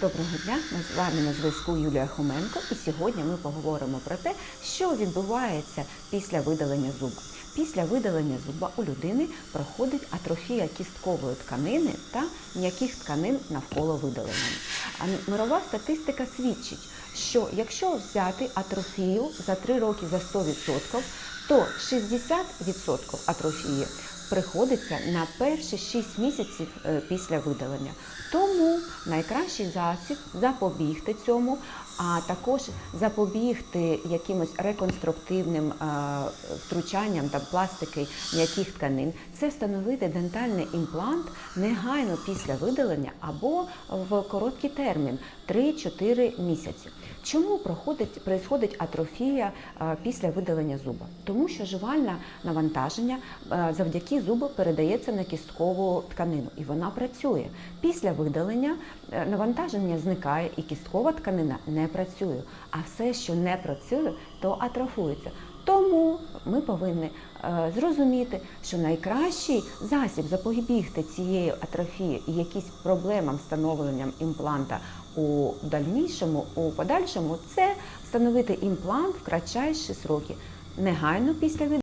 Доброго дня, ми з вами на зв'язку Юлія Хоменко, і сьогодні ми поговоримо про те, що відбувається після видалення зуба. Після видалення зуба у людини проходить атрофія кісткової тканини та м'яких тканин навколо видалення. А мирова статистика свідчить, що якщо взяти атрофію за 3 роки за 100%, то 60% атрофії приходиться на перші 6 місяців е, після видалення. Тому найкращий засіб запобігти цьому, а також запобігти якимось реконструктивним е, втручанням та пластики м'яких тканин, це встановити дентальний імплант негайно після видалення або в короткий термін 3-4 місяці. Чому проходить атрофія е, після видалення зуба? Тому що жувальне навантаження е, завдяки зубу передається на кісткову тканину, і вона працює. Після видалення навантаження зникає, і кісткова тканина не працює. А все, що не працює, то атрофується. Тому ми повинні е, зрозуміти, що найкращий засіб запобігти цієї атрофії і якісь проблемам встановленням імпланта у дальнішому, у подальшому, це встановити імплант в кратчайші сроки, негайно після від.